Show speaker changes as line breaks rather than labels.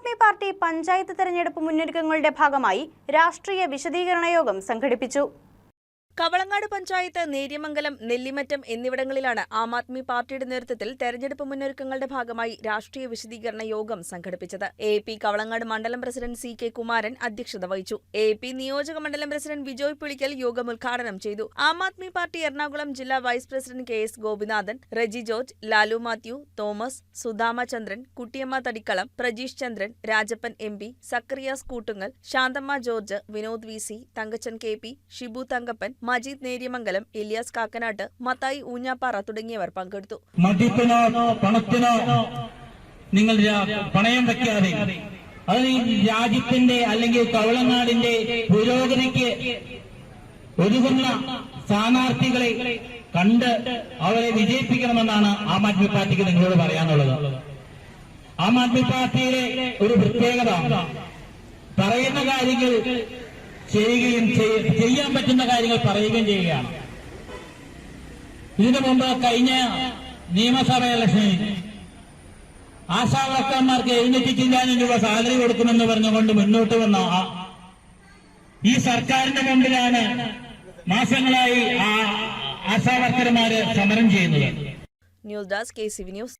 Aadmi party panchayat തെരഞ്ഞെടുപ്പ് മുന്നൊരുക്കങ്ങളുടെ ഭാഗമായി രാഷ്ട്രീയ വിശദീകരണ യോഗം സംഘടിപ്പിച്ചു.
കവളങ്ങാട് പഞ്ചായത്ത് നേര്യമംഗലം നെല്ലിമറ്റം എന്നിവിടങ്ങളിലാണ് ആം ആദ്മി പാർട്ടിയുടെ നേതൃത്വത്തിൽ തെരഞ്ഞെടുപ്പ് മുന്നൊരുക്കങ്ങളുടെ ഭാഗമായി രാഷ്ട്രീയ വിശദീകരണ യോഗം സംഘടിപ്പിച്ചത്. എ പി കവളങ്ങാട് മണ്ഡലം പ്രസിഡന്റ് സി കെ കുമാരൻ അധ്യക്ഷത വഹിച്ചു. എ പി നിയോജക മണ്ഡലം പ്രസിഡന്റ് വിജോയ് പുളിക്കൽ യോഗം ഉദ്ഘാടനം ചെയ്തു. ആം ആദ്മി പാർട്ടി എറണാകുളം ജില്ലാ vice president K S Gopinathan Reji George Lalu Mathew Thomas Sudhama Chandran Kuttiyamma Thadikkalam Prajeesh Chandran Rajappan M P Sakriyas Koottungal Santhamma George Vinod V C Thankachan K P Shibu Thankappan Majeed Neriamangalam Iliyas Kakkanatt Mathai Oonjappara തുടങ്ങിയവർ പങ്കെടുത്തു.
മദ്യത്തിനോ പണത്തിനോ നിങ്ങൾ പണയം വെക്കാതെ അത് രാജ്യത്തിന്റെ അല്ലെങ്കിൽ കവളനാടിന്റെ പുരോഗതിക്ക് ഒരുങ്ങുന്ന സ്ഥാനാർത്ഥികളെ കണ്ട് അവരെ വിജയിപ്പിക്കണമെന്നാണ് ആം ആദ്മി പാർട്ടിക്ക് നിങ്ങളോട് പറയാനുള്ളത്. ആം ആദ്മി പാർട്ടിയിലെ ഒരു പ്രത്യേകത പറയുന്ന കാര്യങ്ങൾ ചെയ്യുകയും ചെയ്യ- ചെയ്യാൻ പറ്റുന്ന കാര്യങ്ങൾ പറയുകയും ചെയ്യുകയാണ്. ഇതിനു മുമ്പ് കഴിഞ്ഞ നിയമസഭ ഇലക്ഷനിൽ ആശാവർക്കന്മാർക്ക് എഴുന്നൂറ്റി ചില്ലാനും രൂപ സാലറി കൊടുക്കുമെന്ന് പറഞ്ഞുകൊണ്ട് മുന്നോട്ട് വന്ന ഈ സർക്കാരിന്റെ മുമ്പിലാണ് മാസങ്ങളായി ആ ആശാ വർക്കർമാര് സമരം ചെയ്യുന്നത്.
News desk K C V news.